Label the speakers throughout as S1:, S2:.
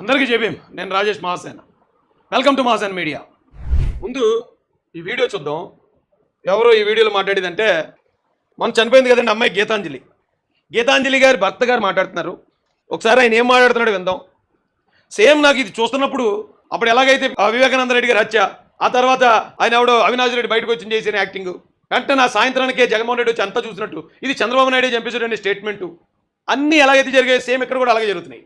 S1: అందరికీ చెప్పేం నేను Rajesh Mahasena. Welcome to Mahasen media. ముందు ఈ వీడియో చూద్దాం. ఎవరో ఈ వీడియోలో మాట్లాడేదంటే మనం చనిపోయింది కదండి అమ్మాయి గీతాంజలి. గీతాంజలి గారి భర్త గారు మాట్లాడుతున్నారు. ఒకసారి ఆయన ఏం మాట్లాడుతున్నాడు విందాం. సేమ్ నాకు ఇది చూస్తున్నప్పుడు అప్పుడు ఎలాగైతే వివేకానంద రెడ్డి గారి హత్య ఆ తర్వాత ఆయన ఎవడో అవినాష్ రెడ్డి బయటకు వచ్చి చేసిన యాక్టింగ్ వెంటనే నా సాయంత్రానికే జగన్మోహన్ రెడ్డి వచ్చి అంతా చూసినట్టు ఇది చంద్రబాబు నాయుడు చంపేశాడు అనే స్టేట్మెంటు అన్నీ ఎలాగైతే జరిగాయి సేమ్ ఇక్కడ కూడా అలాగే జరుగుతున్నాయి.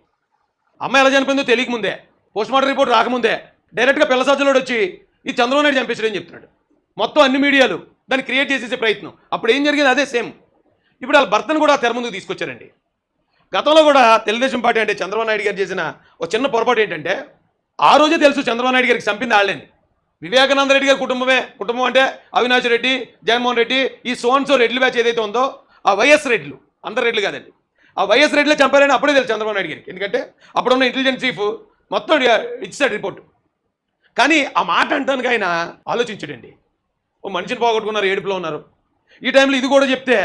S1: అమ్మాయి ఎలా చనిపోయిందో తెలియకముందే. పోస్ట్ మార్టం రిపోర్ట్ రాకముందే. డైరెక్ట్గా పిల్ల సజ్జలోడు వచ్చి ఈ చంద్రబాబు నాయుడు చంపేశాడని చెప్తున్నాడు. మొత్తం అన్ని మీడియాలు దాన్ని క్రియేట్ చేసేసే ప్రయత్నం. అప్పుడు ఏం జరిగింది? అదే సేమ్ ఇప్పుడు వాళ్ళ భర్తను కూడా తెర ముందుకు తీసుకొచ్చారండి. గతంలో కూడా తెలుగుదేశం పార్టీ అంటే చంద్రబాబు నాయుడు గారు చేసిన ఒక చిన్న పొరపాటు ఏంటంటే ఆ రోజే తెలుసు చంద్రబాబు నాయుడు గారికి చంపింది వాళ్ళని వివేకానంద రెడ్డి గారి కుటుంబమే. కుటుంబం అంటే అవినాష్ రెడ్డి జగన్మోహన్ రెడ్డి ఈ సోన్సో రెడ్లు బ్యాచ్ ఏదైతే ఉందో ఆ వైఎస్ రెడ్లు అందరు రెడ్లు కాదండి. ఆ వైఎస్ రెడ్డిలో చంపారని అప్పుడే తెలుసు చంద్రబాబు నాయుడు గారికి. ఎందుకంటే అప్పుడున్న ఇంటెలిజెన్స్ చీఫ్ మొత్తం ఇచ్చాడు రిపోర్టు కానీ ఆ మాట అంటానికి ఆయన ఆలోచించడండి. ఓ మనిషిని పోగొట్టుకున్నారు ఏడుపులో ఉన్నారు. ఈ టైంలో ఇది కూడా చెప్తే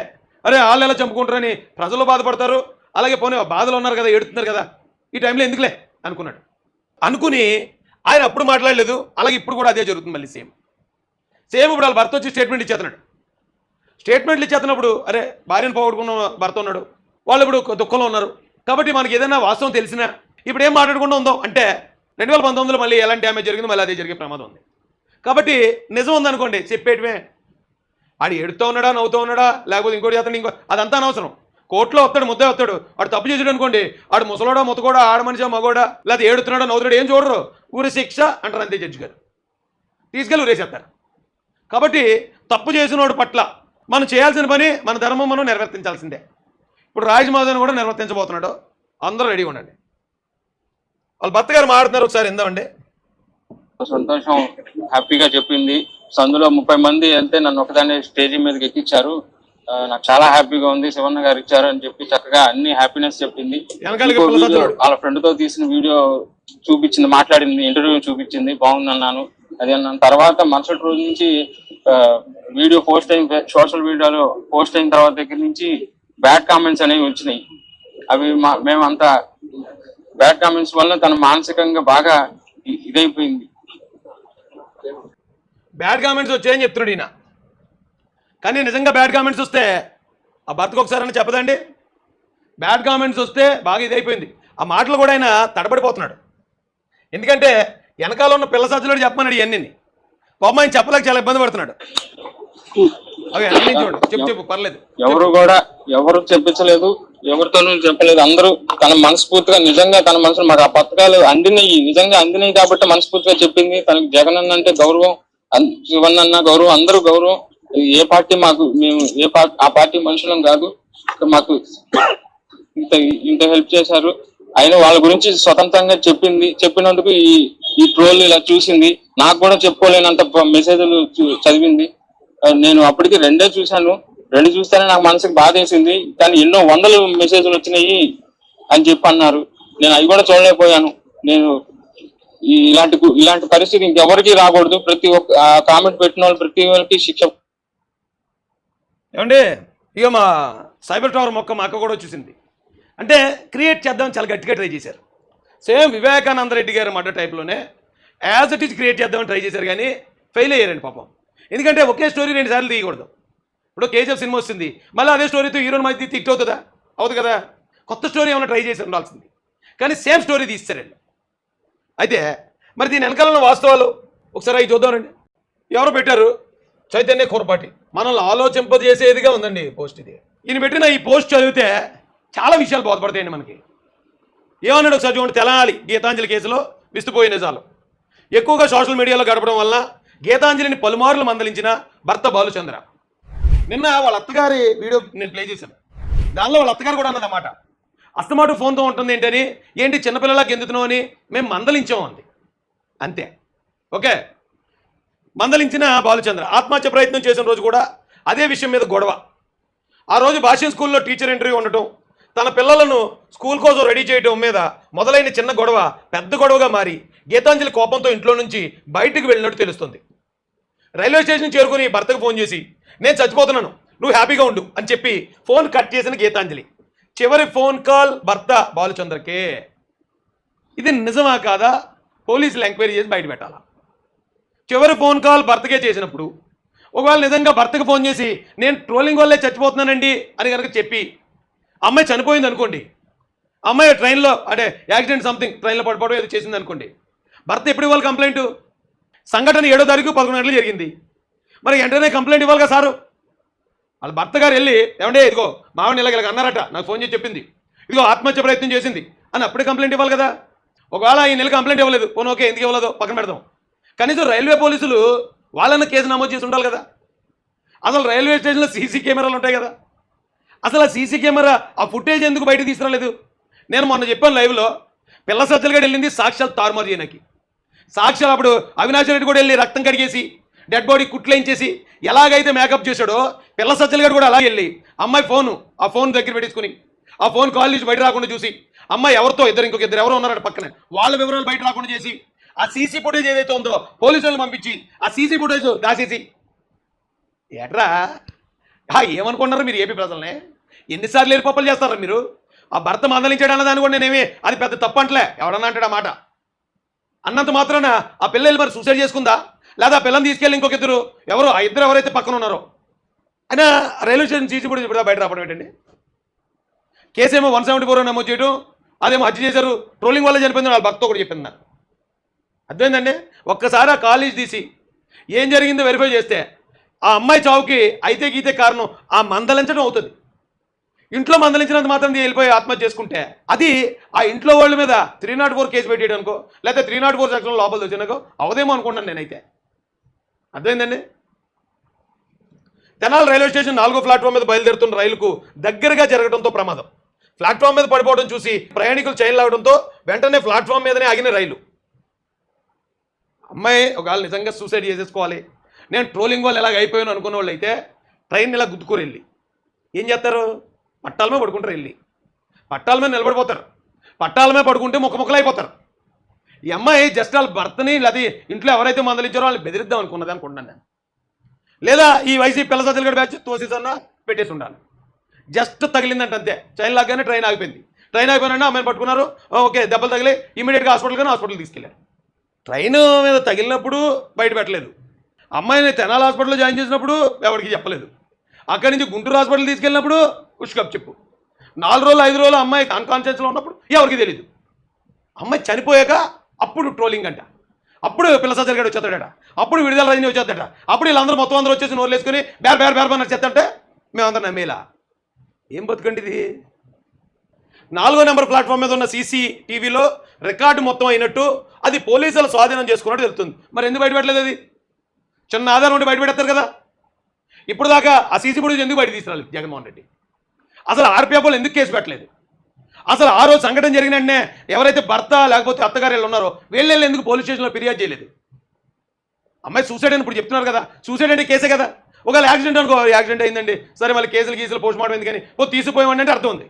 S1: అరే వాళ్ళు ఎలా చంపుకుంటారని ప్రజలు బాధపడతారు అలాగే పోనీ బాధలు ఉన్నారు కదా ఏడుతున్నారు కదా ఈ టైంలో ఎందుకులే అనుకున్నాడు. అనుకుని ఆయన అప్పుడు మాట్లాడలేదు అలాగే ఇప్పుడు కూడా అదే జరుగుతుంది మళ్ళీ సేమ్. సేమ్ ఇప్పుడు వాళ్ళ భర్త వచ్చి స్టేట్మెంట్ ఇచ్చేస్తున్నాడు. స్టేట్మెంట్లు ఇచ్చేస్తున్నప్పుడు అరే భార్యను పోగొట్టుకున్న భర్త ఉన్నాడు వాళ్ళు ఇప్పుడు దుఃఖంలో ఉన్నారు. కాబట్టి మనకి ఏదైనా వాస్తవం తెలిసినా ఇప్పుడు ఏం మాట్లాడకుండా ఉందో అంటే రెండు వేల పంతొమ్మిదిలో మళ్ళీ ఎలాంటి డ్యామేజ్ జరిగిందో మళ్ళీ అదే జరిగే ప్రమాదం ఉంది. కాబట్టి నిజం ఉందనుకోండి చెప్పేయటమే ఆడు ఎడుతూ ఉన్నాడా నవ్వుతూ ఉన్నాడా లేకపోతే ఇంకోటి చేస్తాడు ఇంకో అదంతా అనవసరం. కోర్టులో వస్తాడు ముద్దే వస్తాడు. వాడు తప్పు చేసాడు అనుకోండి ఆడు ముసలోడా ముతకోడా ఆడ మనిషా మగోడా లేకపోతే ఏడుతున్నాడా నవ్వుతాడు ఏం చూడరు. ఊరి శిక్ష అంటారు అంతే జడ్జి గారు. తీసుకెళ్ళి ఊరేసేస్తారు. కాబట్టి తప్పు చేసినోడు పట్ల మనం చేయాల్సిన పని మన ధర్మం మనం నెరవేర్తించాల్సిందే. ఇప్పుడు రాజమాధవన్ కూడా నిర్వర్తించబోతున్నాడు. అందరూ రెడీగా ఉండండి. వాళ్ళ భర్త గారు మాట్లాడుతున్నారు ఒకసారి ఇందామండి
S2: సంతోషం హ్యాపీగా చెప్పింది. సో అందులో ముప్పై మంది వెళ్తే నన్ను ఒకదాన్ని స్టేజ్ మీదకి ఎక్కించారు. నాకు చాలా హ్యాపీగా ఉంది. శివన్న గారు ఇచ్చారు అని చెప్పి చక్కగా అన్ని హ్యాపీనెస్ చెప్పింది. వాళ్ళ ఫ్రెండ్తో తీసిన వీడియో చూపించింది మాట్లాడింది ఇంటర్వ్యూ చూపించింది. బాగుంది అన్నాను అది అన్నాను తర్వాత మరుసటి రోజు నుంచి వీడియో పోస్ట్ అయిన సోషల్ మీడియాలో పోస్ట్ అయిన తర్వాత దగ్గర నుంచి బ్యాడ్ కామెంట్స్ అనేవి వచ్చినాయి. అవి మా మేమంతా బ్యాడ్ కామెంట్స్ వల్ల తను మానసికంగా బాగా ఇదైపోయింది.
S1: బ్యాడ్ కామెంట్స్ వచ్చాయని చెప్తున్నాడు ఈయన. కానీ నిజంగా బ్యాడ్ కామెంట్స్ వస్తే ఆ భర్తకు ఒకసారి అని చెప్పదండి. బ్యాడ్ కామెంట్స్ వస్తే బాగా ఇదైపోయింది. ఆ మాటలు కూడా ఆయన తడబడిపోతున్నాడు. ఎందుకంటే వెనకాల ఉన్న పిల్ల సజ్జలోడు చెప్పమన్నాడు ఇవన్నీ పాపం ఆయన చెప్పలేక చాలా ఇబ్బంది పడుతున్నాడు. అవి అన్ని చూడు చెప్పు చెప్పు పర్లేదు.
S2: ఎవరు కూడా ఎవరు చెప్పించలేదు ఎవరితోనూ చెప్పలేదు అందరూ తన మనస్ఫూర్తిగా నిజంగా తన మనసులో మాకు ఆ పథకాలు అందినాయి నిజంగా అందినాయి కాబట్టి మనస్ఫూర్తిగా చెప్పింది. తనకి జగన్ అన్న అంటే గౌరవం శివన్ అన్న గౌరవం అందరూ గౌరవం. ఏ పార్టీ మాకు మేము ఏ పార్టీ ఆ పార్టీ మనుషులం కాదు. మాకు ఇంత ఇంత హెల్ప్ చేశారు. అయినా వాళ్ళ గురించి స్వతంత్రంగా చెప్పింది చెప్పినందుకు ఈ ఈ ట్రోల్ ఇలా చూసింది. నాకు కూడా చెప్పుకోలేనంత మెసేజ్లు చదివింది. నేను అప్పటికి రెండే చూశాను. రెండు చూస్తేనే నాకు మనసుకు బాధ వేసింది. కానీ ఎన్నో వందలు మెసేజ్లు వచ్చినాయి అని చెప్పి అన్నారు. నేను అవి కూడా చూడలేకపోయాను. నేను ఇలాంటి ఇలాంటి పరిస్థితి ఇంకెవరికి రాకూడదు. ప్రతి ఒక్క కామెంట్ పెట్టిన వాళ్ళు ప్రతి ఒక్కరికి శిక్ష.
S1: ఏమండి? ఇక మా సైబర్ టవర్ మొక్క మా అక్క కూడా వచ్చేసింది. అంటే క్రియేట్ చేద్దామని చాలా గట్టిగా ట్రై చేశారు. సేమ్ వివేకానంద రెడ్డి గారు మడ్డ టైప్లోనే యాజ్ ఇట్ ఈజ్ క్రియేట్ చేద్దామని ట్రై చేశారు కానీ ఫెయిల్ అయ్యారండి పాపం. ఎందుకంటే ఒకే స్టోరీ రెండు సార్లు తీయకూడదు. ఇప్పుడు కేజీఎఫ్ సినిమా వస్తుంది. మళ్ళీ అదే స్టోరీతో హీరోని మధ్య తిక్ట్ అవుతుందా అవుతుంది కదా. కొత్త స్టోరీ ఏమైనా ట్రై చేసి ఉండాల్సింది. కానీ సేమ్ స్టోరీ తీస్తారండి. అయితే మరి దీని వెనకాలన్న వాస్తవాలు ఒకసారి అవి చూద్దామండి ఎవరు పెట్టారు? చైతన్య కోరపాటి. మనల్ని ఆలోచింపజేసేదిగా ఉందండి పోస్ట్ ఇది. ఈయన పెట్టిన ఈ పోస్ట్ చదివితే చాలా విషయాలు బోధపడతాయండి మనకి. ఏమన్నాడు ఒకసారి చూడండి తెలంగాణ గీతాంజలి కేసులో విస్తుపోయిన నిజాలు. ఎక్కువగా సోషల్ మీడియాలో గడపడం వల్ల గీతాంజలిని పలుమార్లు మందలించిన భర్త బాలుచంద్ర. నిన్న వాళ్ళ అత్తగారి వీడియో నేను ప్లే చేశాను. దానిలో వాళ్ళ అత్తగారు కూడా అన్నదన్నమాట అస్తమాటు ఫోన్తో ఉంటుంది ఏంటని ఏంటి చిన్నపిల్లలకి ఎందుతున్నావు అని మేము మందలించాము అంది. అంతే. ఓకే. మందలించిన బాలుచంద్ర ఆత్మహత్య ప్రయత్నం చేసిన రోజు కూడా అదే విషయం మీద గొడవ. ఆ రోజు భాష్యం స్కూల్లో టీచర్ ఇంటర్వ్యూ ఉండటం తన పిల్లలను స్కూల్ కోసం రెడీ చేయడం మీద మొదలైన చిన్న గొడవ పెద్ద గొడవగా మారి గీతాంజలి కోపంతో ఇంట్లో నుంచి బయటికి వెళ్ళినట్టు తెలుస్తుంది. రైల్వే స్టేషన్ చేరుకుని భర్తకు ఫోన్ చేసి నేను చచ్చిపోతున్నాను నువ్వు హ్యాపీగా ఉండు అని చెప్పి ఫోన్ కట్ చేసిన గీతాంజలి. చివరి ఫోన్ కాల్ భర్త బాలచంద్రకే. ఇది నిజమా కాదా? పోలీసులు ఎంక్వైరీ చేసి బయట పెట్టాలా? చివరి ఫోన్ కాల్ భర్తకే చేసినప్పుడు ఒకవేళ నిజంగా భర్తకు ఫోన్ చేసి నేను ట్రోలింగ్ వల్లే చచ్చిపోతున్నానండి అని కనుక చెప్పి అమ్మాయి చనిపోయింది అనుకోండి అమ్మాయి ట్రైన్లో అంటే యాక్సిడెంట్ సంథింగ్ ట్రైన్లో పడిపోవడం ఏదో చేసింది అనుకోండి భర్త ఎప్పుడు ఇవ్వాలి కంప్లైంట్? సంఘటన ఏడో తారీఖు పదకొండు గంటలు జరిగింది. మరి వెంటనే కంప్లైంట్ ఇవ్వాలి కదా సారు. వాళ్ళ భర్త గారు వెళ్ళి ఏమంటే ఇదిగో మామని ఇలాగ అన్నారట నాకు ఫోన్ చేసి చెప్పింది. ఇదిగో ఆత్మహత్య ప్రయత్నం చేసింది. అని అప్పుడే కంప్లైంట్ ఇవ్వాలి కదా. ఒకవేళ ఈ నెల కంప్లైంట్ ఇవ్వలేదు. పోనీ ఓకే ఎందుకు ఇవ్వలేదో పక్కన పెడదాం. కనీసం రైల్వే పోలీసులు వాళ్ళన్న కేసు నమోదు చేసి ఉండాలి కదా. అసలు రైల్వే స్టేషన్లో సీసీ కెమెరాలు ఉంటాయి కదా. అసలు ఆ సీసీ కెమెరా ఆ ఫుటేజ్ ఎందుకు బయటకు తీసుకురాలేదు? నేను మొన్న చెప్పాను లైవ్లో పిల్ల సజ్జలుగా వెళ్ళింది సాక్షాత్ తారుమారు చేయడానికి సాక్షాలు అప్పుడు అవినాష్ రెడ్డి కూడా వెళ్ళి రక్తం కడిగేసి డెడ్ బాడీ కుట్లేయించేసి ఎలాగైతే మేకప్ చేశాడో పిల్ల సజ్జలు గారు కూడా అలా వెళ్ళి అమ్మాయి ఫోను ఆ ఫోన్ దగ్గర పెట్టించుకుని ఆ ఫోన్ కాల్ నుంచి బయట రాకుండా చూసి అమ్మాయి ఎవరితో ఇద్దరు ఇంకొక ఇద్దరు ఎవరో ఉన్నారట పక్కనే వాళ్ళ వివరాలు బయట రాకుండా చేసి ఆ సీసీ ఫుటేజ్ ఏదైతే ఉందో పోలీసులను పంపించి ఆ సీసీ ఫుటేజ్ దాచేసి. ఏట్రా? ఆ, ఏమనుకున్నారు మీరు ఏపీ ప్రజల్ని? ఎన్నిసార్లు ఏడు పప్పులు చేస్తారా మీరు? ఆ భర్త మందలించాడు అన్న కూడా నేనేమి అది పెద్ద తప్పు అంటలే ఎవడన్నా అంటాడు ఆ మాట? అన్నంత మాత్రాన ఆ పిల్ల వెళ్ళి మరి సూసైడ్ చేసుకుందా? లేదా ఆ పిల్లని తీసుకెళ్ళి ఇంకొక ఇద్దరు ఎవరు? ఆ ఇద్దరు ఎవరైతే పక్కన ఉన్నారో? అయినా రైల్వే స్టేషన్ తీసి కూడా ఇప్పుడు బయట రావడం ఏంటండి? కేసేమో వన్ సెవెంటీ ఫోర్ నమోదు చేయడం అదేమో హత్య చేశారు ట్రోలింగ్ వల్ల చనిపోయింది వాళ్ళ భక్త కూడా చెప్పింది నాకు అర్థమైందండి? ఒక్కసారి ఆ కాలేజ్ తీసి ఏం జరిగిందో వెరిఫై చేస్తే ఆ అమ్మాయి చావుకి అయితే గీతే కారణం ఆ మందలించడం అవుతుంది. ఇంట్లో మందలించినంత మాత్రం వెళ్ళిపోయి ఆత్మహత్య చేసుకుంటే అది ఆ ఇంట్లో వాళ్ళ మీద త్రీ నాట్ ఫోర్ కేసు పెట్టేయడం అనుకో లేకపోతే త్రీ నాట్ ఫోర్ సెక్షన్ లోపల వచ్చినాకో అవదేమో అనుకుంటాను నేనైతే. అర్థమైందండి? తెనాలి రైల్వే స్టేషన్ నాలుగో ప్లాట్ఫామ్ మీద బయలుదేరుతున్న రైలుకు దగ్గరగా జరగడంతో ప్రమాదం. ప్లాట్ఫామ్ మీద పడిపోవడం చూసి ప్రయాణికులు చైన్ లాగడంతో వెంటనే ప్లాట్ఫామ్ మీదనే ఆగిన రైలు. అమ్మాయి ఒకవేళ నిజంగా సూసైడ్ చేసేసుకోవాలి. నేను ట్రోలింగ్ వాళ్ళు ఎలాగ అయిపోయాను అనుకున్న వాళ్ళు అయితే ట్రైన్ ఇలా గుద్దుకొని వెళ్ళి. ఏం చేస్తారు? పట్టాలమే పడుకుంటారు వెళ్ళి. పట్టాల మీద నిలబడిపోతారు. పట్టాల మీద పడుకుంటే ముక్క ముక్కలు ఈ అమ్మాయి జస్ట్ వాళ్ళ భర్తని లేదా ఇంట్లో ఎవరైతే మందలించారో వాళ్ళు బెదిరిద్దాం అనుకున్నది అనుకుంటున్నాను నేను. లేదా ఈ వైసీపీ పిల్ల సజ్జలు గడి బ్యాచ్ తోసేసన్నా పెట్టేసి ఉండాలి. జస్ట్ తగిలిందంట అంతే. చైన్ లాగానే ట్రైన్ ఆగిపోయింది. ట్రైన్ ఆగిపోయినా అమ్మాయిని పట్టుకున్నారు. ఓకే దెబ్బలు తగిలి ఇమీడియట్గా హాస్పిటల్ కానీ హాస్పిటల్ తీసుకెళ్ళారు. ట్రైన్ మీద తగిలినప్పుడు బయట పెట్టలేదు. అమ్మాయిని తెనాలి హాస్పిటల్లో జాయిన్ చేసినప్పుడు ఎవరికి చెప్పలేదు. అక్కడి నుంచి గుంటూరు హాస్పిటల్ తీసుకెళ్ళినప్పుడు ఉష్కప్ చెప్పు. నాలుగు రోజులు ఐదు రోజులు అమ్మాయి అన్కాన్షియస్లో ఉన్నప్పుడు ఎవరికి తెలియదు అమ్మాయి చనిపోయాక అప్పుడు ట్రోలింగ్ అంట. అప్పుడు పిల్ల సజ్జలగడ వచ్చేస్తాడట. అప్పుడు విడుదల రజని వచ్చేస్తాడట. అప్పుడు వీళ్ళందరూ మొత్తం అందరూ వచ్చేసి నోరు వేసుకుని బేర్ బేర్ బేర్ బేర్ చెత్తంటే మేమందరం నమ్మేలా? ఏం బతుకండి ఇది? నాలుగో నెంబర్ ప్లాట్ఫామ్ మీద ఉన్న సీసీ టీవీలో రికార్డు మొత్తం అయినట్టు అది పోలీసులు స్వాధీనం చేసుకున్నట్టు తెలుస్తుంది. మరి ఎందుకు బయటపెట్టలేదు అది? చిన్న ఆధారం ఉండి బయటపెడతారు కదా. ఇప్పుడు దాకా ఆ సీసీ ఫుటేజ్ ఎందుకు బయట తీసుకురాలేదు జగన్మోహన్ రెడ్డి? అసలు ఆర్పీఎఫ్ ఎందుకు కేసు పెట్టలేదు? అసలు ఆ రోజు సంఘటన జరిగిన వెంటనే ఎవరైతే భర్త లేకపోతే అత్తగారు వీళ్ళు ఉన్నారో వీళ్ళు ఎందుకు పోలీస్ స్టేషన్లో ఫిర్యాదు చేయలేదు? అమ్మాయి సూసైడ్ అని ఇప్పుడు చెప్తున్నారు కదా సూసైడ్ అంటే కేసే కదా. ఒకవేళ యాక్సిడెంట్ అనుకో యాక్సిడెంట్ అయిందండి సరే మళ్ళీ కేసులు గీసులు పోస్ట్ మార్టం ఎందుకని ఓ తీసిపోయామండి అంటే అర్థం ఉంది.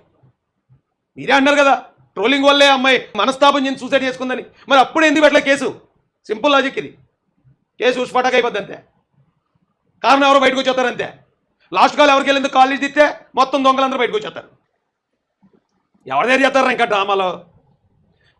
S1: మీరే అన్నారు కదా ట్రోలింగ్ వల్లే అమ్మాయి మనస్తాపం చెంది సూసైడ్ చేసుకుందని. మరి అప్పుడు ఎందుకు పెట్టలే కేసు? సింపుల్ లాజిక్ ఇది. కేసు ఉష్పాటాక్ అయిపోద్ది అంతే. కారణం ఎవరు బయటకు వచ్చేస్తారు అంతే. లాస్ట్ కాల్ ఎవరికి వెళ్ళింది? కాలేజ్ తిస్తే మొత్తం దొంగలందరూ బయటకు వచ్చేస్తారు. ఎవరి దగ్గర చేస్తారు ఇంకా డ్రామాలో?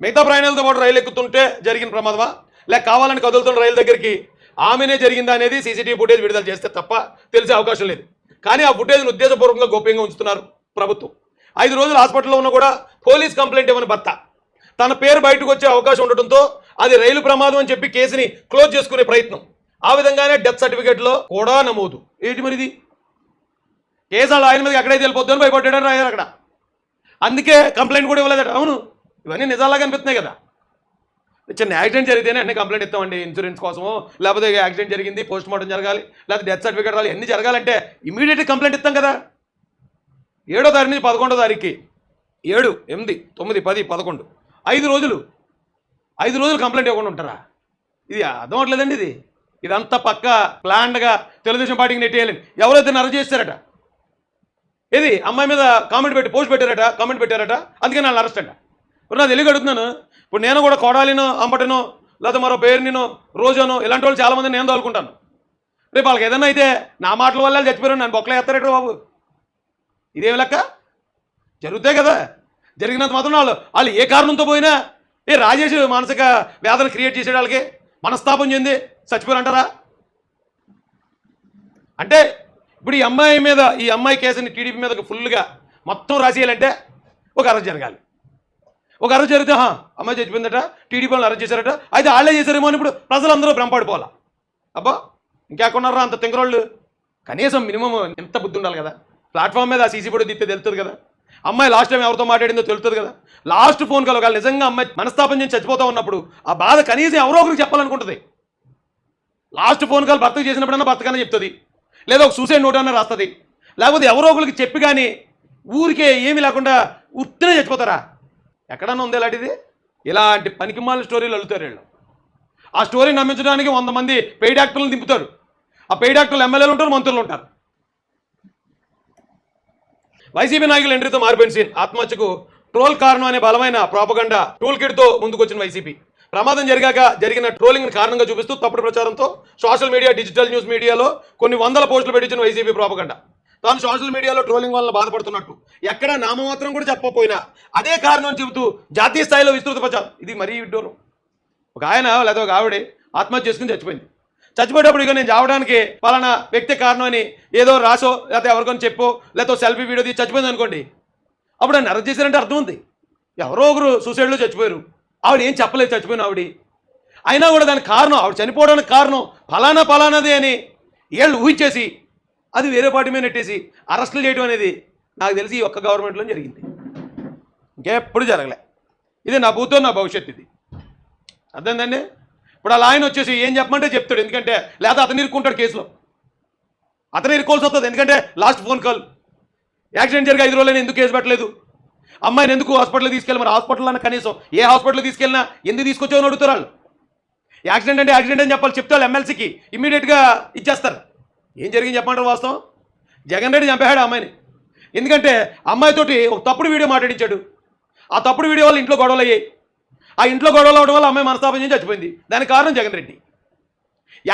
S1: మిగతా ప్రయాణాలతో పాటు రైలు ఎక్కుతుంటే జరిగిన ప్రమాదమా? లేక కావాలని కదులుతున్న రైలు దగ్గరికి ఆమెనే జరిగిందా అనేది సీసీటీవీ ఫుటేజ్ విడుదల చేస్తే తప్ప తెలిసే అవకాశం లేదు. కానీ ఆ ఫుటేజ్ను ఉద్దేశపూర్వకంగా గోప్యంగా ఉంచుతున్నారు ప్రభుత్వం. ఐదు రోజులు హాస్పిటల్లో ఉన్న కూడా పోలీస్ కంప్లైంట్ ఇవ్వని భర్త. తన పేరు బయటకు వచ్చే అవకాశం ఉండటంతో అది రైలు ప్రమాదం అని చెప్పి కేసుని క్లోజ్ చేసుకునే ప్రయత్నం. ఆ విధంగానే డెత్ సర్టిఫికేట్లో కూడా నమోదు. ఏంటి మరిది? కేసాలు ఆయన మీద ఎక్కడైతే వెళ్ళిపోద్దని భయపడ్డాడని రాయారు అక్కడ. అందుకే కంప్లైంట్ కూడా ఇవ్వలేదట. అవును ఇవన్నీ నిజాలాగా అనిపిస్తున్నాయి కదా. చిన్న యాక్సిడెంట్ జరిగితేనే అన్ని కంప్లైంట్ ఇస్తామండి ఇన్సూరెన్స్ కోసము లేకపోతే యాక్సిడెంట్ జరిగింది పోస్ట్ మార్టం జరగాలి లేకపోతే డెత్ సర్టిఫికేట్ రావాలి ఎన్ని జరగాలంటే ఇమీడియట్గా కంప్లైంట్ ఇస్తాం కదా. ఏడో తారీఖు నుంచి పదకొండో తారీఖుకి ఏడు ఎనిమిది తొమ్మిది పది పదకొండు ఐదు రోజులు ఐదు రోజులు కంప్లైంట్ ఇవ్వకుండా ఉంటారా? ఇది అర్థం అవట్లేదండి ఇది. ఇదంతా పక్క ప్లాన్డ్గా తెలుగుదేశం పార్టీకి నెట్టేయాలని ఎవరైతే నర చేస్తారట ఏది? అమ్మాయి మీద కామెంట్ పెట్టి పోస్ట్ పెట్టారట కామెంట్ పెట్టారట? అందుకే నన్ను అరెస్ట్ అంట. ఇప్పుడు నా తెలియక అడుగుతున్నాను? ఇప్పుడు నేను కూడా కోడాలినో అంబటనో లేకపోతే మరో పేరునినో రోజానో ఇలాంటి వాళ్ళు చాలామంది నేను తోలుకుంటాను. రేపు వాళ్ళకి ఏదైనా అయితే నా మాటల వల్ల చచ్చిపోయారు నన్ను బొక్కలు ఎత్తారట బాబు? ఇదేమి లెక్క? జరుగుతాయి కదా. జరిగినంత మాత్రం వాళ్ళు వాళ్ళు ఏ కారణంతో పోయినా ఏ రాజేష్ మానసిక వేదన క్రియేట్ చేసే వాళ్ళకి? మనస్తాపం చెంది చచ్చిపోయారంటారా? అంటే ఇప్పుడు ఈ అమ్మాయి మీద ఈ అమ్మాయి కేసుని టీడీపీ మీద ఫుల్గా మొత్తం రాసేయాలంటే ఒక అరెస్ట్ జరగాలి. ఒక అరెస్ట్ జరిగితే "హా, అమ్మాయి చచ్చిపోయిందట టీడీపీ వాళ్ళు అరెస్ట్ చేశారట అయితే వాళ్ళే చేశారేమో అని ఇప్పుడు ప్రజలందరూ భ్రమపడిపోవాలా అబ్బా ఇంకెక్కడున్నారా అంత తింగరోళ్ళు? కనీసం మినిమం ఎంత బుద్ధి ఉండాలి కదా? ప్లాట్ఫామ్ మీద ఆ సీసీ ఫోటో తీస్తే తెలుస్తుంది కదా? అమ్మాయి లాస్ట్ టైం ఎవరితో మాట్లాడిందో తెలుస్తుంది కదా? లాస్ట్ ఫోన్ కాల్ ఒకవేళ నిజంగా అమ్మాయి మనస్తాపం చేసి చచ్చిపోతా ఉన్నప్పుడు ఆ బాధ కనీసం ఎవరో ఒకరికి చెప్పాలనుకుంటుంది. లాస్ట్ ఫోన్ కాల్ భర్తకు చేసినప్పుడన్నా భర్తకన్నా చెప్తుంది. లేదా ఒక సూసైడ్ నోట్ అన్న రాస్తుంది. లేకపోతే ఎవరో ఒకరికి చెప్పి కానీ ఊరికే ఏమీ లేకుండా ఉత్తినే చచ్చిపోతారా? ఎక్కడన్నా ఉంది ఇలాంటిది? ఇలాంటి పనికిమాల స్టోరీలు అల్లుతారు వీళ్ళు. ఆ స్టోరీ నమ్మించడానికి వంద మంది పెయిడ్ యాక్టర్లను దింపుతారు. ఆ పెయిడ్ యాక్టర్లు ఎమ్మెల్యేలు ఉంటారు మంత్రులు ఉంటారు. వైసీపీ నాయకులు ఎంట్రీతో మారిపోయిన సీన్ ఆత్మహత్యకు ట్రోల్ కారణం అనే బలమైన ప్రాపగండ టూల్ కిట్తో ముందుకొచ్చిన వైసీపీ. ప్రమాదం జరిగాక జరిగిన ట్రోలింగ్ కారణంగా చూపిస్తూ తప్పుడు ప్రచారంతో సోషల్ మీడియా డిజిటల్ న్యూస్ మీడియాలో కొన్ని వందల పోస్టులు పెట్టించిన వైసీపీ ప్రాపగండా తాను సోషల్ మీడియాలో ట్రోలింగ్ వల్ల బాధపడుతున్నట్టు. ఎక్కడ నామమాత్రం కూడా చెప్పకపోయినా అదే కారణం చెబుతూ జాతీయ స్థాయిలో విస్తృత ప్రచారం. ఇది మరీ విడ్డూరం. ఒక ఆయన లేదా ఒక ఆవిడ ఆత్మహత్య చేసుకుని చచ్చిపోయింది. చచ్చిపోయేటప్పుడు ఇక నేను చావడానికి పలానా వ్యక్తి కారణం అని ఏదో రాసో లేకపోతే ఎవరికొని చెప్పో లేకపోతే సెల్ఫీ వీడియో తీసి చచ్చిపోయింది అనుకోండి. అప్పుడు ఆయన అరెస్ట్ చేశారంటే అర్థం ఉంది. ఎవరో ఒకరు సూసైడ్లో చచ్చిపోయారు. ఆవిడ ఏం చెప్పలేదు చచ్చిపోయిన ఆవిడ. అయినా కూడా దానికి కారణం ఆవిడ చనిపోవడానికి కారణం ఫలానా ఫలానాదే అని ఏళ్ళు ఊహించేసి అది వేరే పార్టీ మీద నెట్టేసి అరెస్టులు చేయడం అనేది నాకు తెలిసి ఈ ఒక్క గవర్నమెంట్లో జరిగింది. ఇంకెప్పుడు జరగలే. ఇది నా భూతో నా భవిష్యత్తు ఇది. అర్థమైందండి? ఇప్పుడు అలా ఆయన వచ్చేసి ఏం చెప్పమంటే చెప్తాడు ఎందుకంటే లేదా అతను ఇరుక్కుంటాడు కేసులో. అతను ఇరుక్కోవాల్సి వస్తుంది ఎందుకంటే లాస్ట్ ఫోన్ కాల్. యాక్సిడెంట్ జరిగి ఐదు రోజులైనా ఎందుకు కేసు పెట్టలేదు? అమ్మాయిని ఎందుకు హాస్పిటల్ తీసుకెళ్ళి మరి హాస్పిటల్ అన్న కనీసం ఏ హాస్పిటల్ తీసుకెళ్ళినా ఎందుకు తీసుకొచ్చావని అడుగుతారు యాక్సిడెంట్ అంటే యాక్సిడెంట్ అని చెప్పాలి చెప్తే వాళ్ళు ఎమ్మెల్సీకి ఇమీడియట్గా ఇచ్చేస్తారు. ఏం జరిగింది చెప్పమంటారు వాస్తవం? జగన్ రెడ్డి చంపేశాడు అమ్మాయిని. ఎందుకంటే అమ్మాయితోటి ఒక తప్పుడు వీడియో మాట్లాడించాడు. ఆ తప్పుడు వీడియో వల్ల ఇంట్లో గొడవలు అయ్యాయి. ఆ ఇంట్లో గొడవలు అవడం వల్ల అమ్మాయి మనస్తాపం చేసి చచ్చిపోయింది. దానికి కారణం జగన్ రెడ్డి.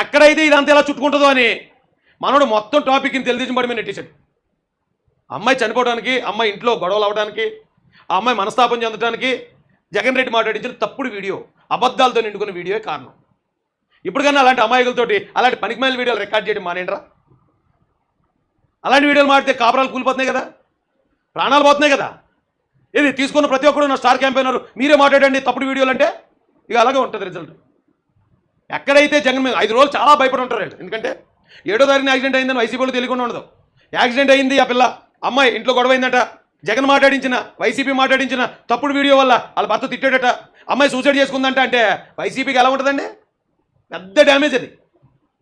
S1: ఎక్కడైతే ఇదంతా ఎలా చుట్టుకుంటుందో అని మనోడు మొత్తం టాపిక్ని తెలియజేసి మీద నెట్టేశాడు. అమ్మాయి చనిపోవడానికి అమ్మాయి ఇంట్లో గొడవలు అవడానికి ఆ అమ్మాయి మనస్తాపం చెందడానికి జగన్ రెడ్డి మాట్లాడించిన తప్పుడు వీడియో అబద్ధాలతో నిండుకున్న వీడియో కారణం. ఇప్పటికన్నా అలాంటి అమాయకులతోటి అలాంటి పనికిమాలిన వీడియోలు రికార్డ్ చేయడం మానేండ్రా అలాంటి వీడియోలు మాడితే కాపురాలు కూలిపోతున్నాయి కదా? ప్రాణాలు పోతున్నాయి కదా? ఇది తీసుకున్న ప్రతి ఒక్కరు నా స్టార్ క్యాంపెయినర్ మీరే మాట్లాడండి తప్పుడు వీడియోలు అంటే ఇక అలాగే ఉంటుంది రిజల్ట్ ఎక్కడైతే జగన్ మీద ఐదు రోజులు చాలా భయపడి ఉంటారు ఎందుకంటే ఏడో తారీఖున యాక్సిడెంట్ అయిందని వైసీపీలో తెలియకుండా ఉండదు. యాక్సిడెంట్ అయింది ఆ పిల్ల అమ్మాయి ఇంట్లో గొడవ అయిందంట. జగన్ మాట్లాడించిన వైసీపీ మాట్లాడించిన తప్పుడు వీడియో వల్ల వాళ్ళ భర్త తిట్టాడట అమ్మాయి సూసైడ్ చేసుకుందంట అంటే వైసీపీకి ఎలా ఉంటుందండి? పెద్ద డ్యామేజ్ అది.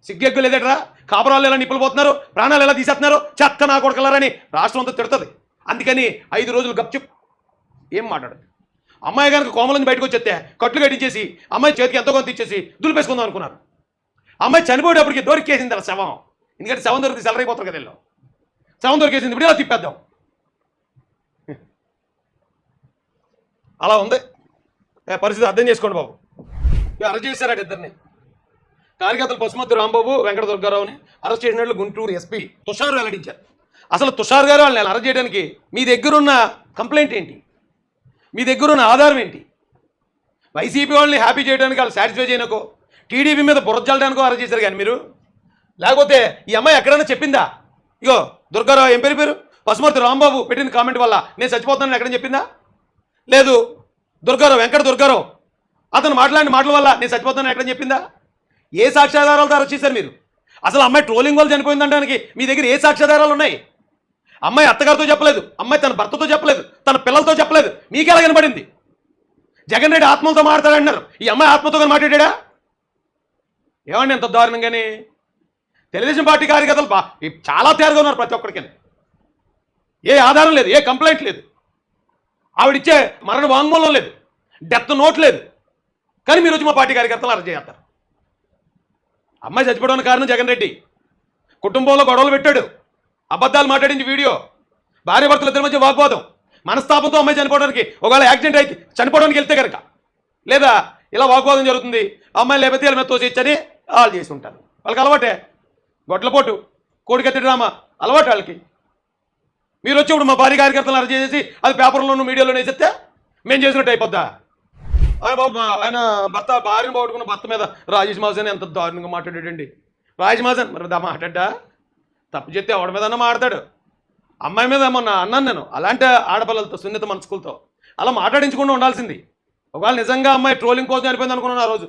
S1: సిగ్గెగ్గు లేదట్రా? కాపురాలు ఎలా నిప్పులు పోతున్నారు? ప్రాణాలు ఎలా తీసేస్తున్నారు? చెత్త నా కొడకలారని రాష్ట్రం అంతా తిడుతుంది. అందుకని ఐదు రోజులు గప్చుప్. ఏం మాట్లాడదు. అమ్మాయి కనుక కోమలని బయటకు వచ్చేస్తే కట్లు కట్టించేసి అమ్మాయి చేతికి ఎంతో కొంత ఇచ్చేసి దులిపేసుకుందాం అనుకున్నారు. అమ్మాయి చనిపోయేటప్పటికి దొరికేసింది అలా శవం. ఎందుకంటే శవం దొరికితే సెలరైపోతారు కదా వీళ్ళు. శవం దొరికేసింది ఇప్పుడు ఇలా తిప్పేద్దాం. అలా ఉంది. పరిస్థితి అర్థం చేసుకోండి బాబు. అరెస్ట్ చేశారట ఇద్దరిని. కార్యకర్తలు పశుమతి రాంబాబు వెంకట దుర్గారావుని అరెస్ట్ చేసినట్లు గుంటూరు ఎస్పీ తుషార్ వెల్లడించారు. అసలు తుషార్ గారు వాళ్ళని అరెస్ట్ చేయడానికి మీ దగ్గరున్న కంప్లైంట్ ఏంటి? మీ దగ్గరున్న ఆధారం ఏంటి? వైసీపీ వాళ్ళని హ్యాపీ చేయడానికి వాళ్ళు సాటిస్ఫై చేయనకో టీడీపీ మీద బురజల్లడానికో అరెస్ట్ చేశారు కానీ మీరు? లేకపోతే ఈ అమ్మాయి ఎక్కడైనా చెప్పిందా? ఇగో దుర్గారావు ఏం పేరు పేరు? పశుమతి రాంబాబు పెట్టిన కామెంట్ వల్ల నేను చచ్చిపోతానని ఎక్కడైనా చెప్పిందా? లేదు దుర్గారావు వెంకట దుర్గారావు. అతను మాట్లాడిన మాటల వల్ల నేను చచ్చిపోతున్నాను ఎక్కడ చెప్పిందా? ఏ సాక్ష్యాధారాలు అరెస్ట్ చేశారు మీరు? అసలు అమ్మాయి ట్రోలింగ్ వల్ల చనిపోయిందంటానికి మీ దగ్గర ఏ సాక్ష్యాధారాలు ఉన్నాయి? అమ్మాయి అత్తగారితో చెప్పలేదు అమ్మాయి తన భర్తతో చెప్పలేదు తన పిల్లలతో చెప్పలేదు మీకెలా కనబడింది? జగన్ రెడ్డి ఆత్మలతో మాట్లాడాడన్నారు. ఈ అమ్మాయి ఆత్మతో కానీ మాట్లాడా ఏమండి ఎంత దారుణంగాని? తెలుగుదేశం పార్టీ కార్యకర్తలు బా చాలా తయారుగా ఉన్నారు ప్రతి ఒక్కరికి ఏ ఆధారం లేదు ఏ కంప్లైంట్ లేదు. ఆవిడిచ్చే మరణ వాంగ్మూలం లేదు. డెత్ నోట్ లేదు. కానీ మీరు వచ్చి మా పార్టీ కార్యకర్తలు అరెస్ట్ చేస్తారు. అమ్మాయి చచ్చిపోవడానికి కారణం జగన్ రెడ్డి. కుటుంబంలో గొడవలు పెట్టాడు. అబద్ధాలు మాట్లాడించి వీడియో. భార్య భర్తలు ఇద్దరి మధ్య వాగ్వాదం. మనస్తాపంతో అమ్మాయి చనిపోవడానికి ఒకవేళ యాక్సిడెంట్ అయితే చనిపోవడానికి వెళ్తే కనుక లేదా ఇలా వాగ్వాదం జరుగుతుంది. అమ్మాయి లేకపోతే వీళ్ళ మీద తోసిచ్చని వాళ్ళు చేసి ఉంటారు. వాళ్ళకి అలవాటే. గొడ్లపోటు. కోడికత్తి డ్రామా. అలవాటు వాళ్ళకి. మీరు వచ్చి ఇప్పుడు మా భార్య కార్యకర్తలు అరెస్ట్ చేసేసి అది పేపర్లోనూ మీడియాలోనే చెప్తే మేము చేసినట్టు అయిపోద్దా? ఆయన బాబు ఆయన భర్త భార్యను పోగొట్టుకున్న భర్త మీద రాజేష్ మాసన్ ఎంత దారుణంగా మాట్లాడాడండి. రాజేష్ మాసన్ మరి దా మాట్లాడ్డా? తప్పు చెప్తే ఆవిడ మీద మాట్లాడు అమ్మాయి మీద మొన్న అన్నాను నేను అలాంటి ఆడపిల్లలతో సున్నిత మనసుకులతో. అలా మాట్లాడించకుండా ఉండాల్సింది. ఒకవేళ నిజంగా అమ్మాయి ట్రోలింగ్ కోసం చనిపోయింది అనుకున్నాను ఆ రోజు.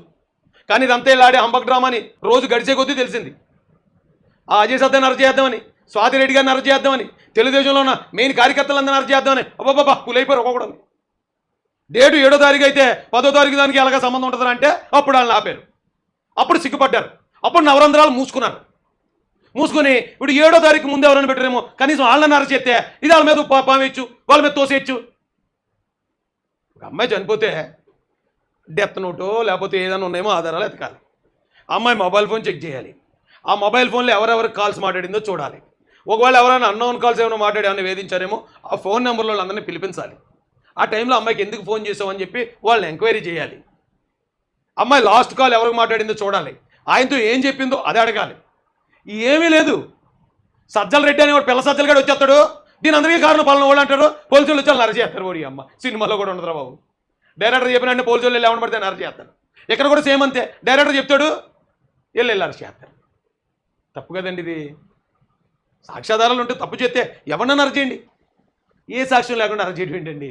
S1: కానీ ఇదంతా ఇలా ఆడే హంబక్ డ్రామాని రోజు గడిచే కొద్దీ తెలిసింది. ఆ అజయ్ సత్యాన్ని అరెస్ట్ చేద్దామని స్వాతి రెడ్డి గారిని అరెస్ట్ చేద్దామని తెలుగుదేశంలో ఉన్న మెయిన్ కార్యకర్తలందరినీ అరెస్ట్ చేద్దామని. అబ్బాబ్బా పులైపోయారు ఒక్కొక్కడని డేటు ఏడో తారీఖు అయితే పదో తారీఖు దానికి ఎలాగ సంబంధం ఉంటుందని అంటే అప్పుడు వాళ్ళని ఆపారు. అప్పుడు సిగ్గుపడ్డారు. అప్పుడు నవరంధ్రాలు మూసుకున్నారు. మూసుకొని ఇప్పుడు ఏడో తారీఖు ముందు ఎవరైనా పెట్టారేమో కనీసం వాళ్ళని అరెస్ట్ చేస్తే ఇది వాళ్ళ మీద పామేయచ్చు వాళ్ళ మీద తోసేయచ్చు. ఒక అమ్మాయి చనిపోతే డెత్ నోటో లేకపోతే ఏదైనా ఉన్నాయేమో ఆధారాలు ఎతకాలి అమ్మాయి మొబైల్ ఫోన్ చెక్ చేయాలి. ఆ మొబైల్ ఫోన్లో ఎవరెవరు కాల్స్ మాట్లాడిందో చూడాలి. ఒకవేళ ఎవరైనా అన్నోన్ కాల్స్ ఏమైనా మాట్లాడి ఏమైనా వేధించారేమో ఆ ఫోన్ నెంబర్లో అందరినీ పిలిపించాలి. ఆ టైంలో అమ్మాయికి ఎందుకు ఫోన్ చేసామని చెప్పి వాళ్ళని ఎంక్వైరీ చేయాలి. అమ్మాయి లాస్ట్ కాల్ ఎవరికి మాట్లాడిందో చూడాలి. ఆయనతో ఏం చెప్పిందో అదే అడగాలి. ఏమీ లేదు. సజ్జల రెడ్డి అనేవాడు పిల్ల సజ్జల గడి వచ్చేస్తాడు. దీని అందరికీ కారణం పాలన వాళ్ళు అంటారు. పోలీసులు వచ్చి వాళ్ళు అరెస్ట్ చేస్తారు ఓడి అమ్మ. సినిమాలో కూడా ఉండదురా బాబు. డైరెక్టర్ చెప్పినట్టు పోలీసులు వెళ్ళి ఎవరిని పడితే అరెస్ట్ చేస్తారు. ఇక్కడ కూడా సేమ్ అంతే. డైరెక్టర్ చెప్తాడు వెళ్ళి వెళ్ళి అరెస్ట్ చేస్తారు. తప్పు కదండి ఇది. సాక్ష్యాధారాలు ఉంటే తప్పు చేస్తే ఎవరన్నా అరెస్ట్ చేయండి. ఏ సాక్ష్యం లేకుండా అరెస్ట్ చేయడం ఏంటండి?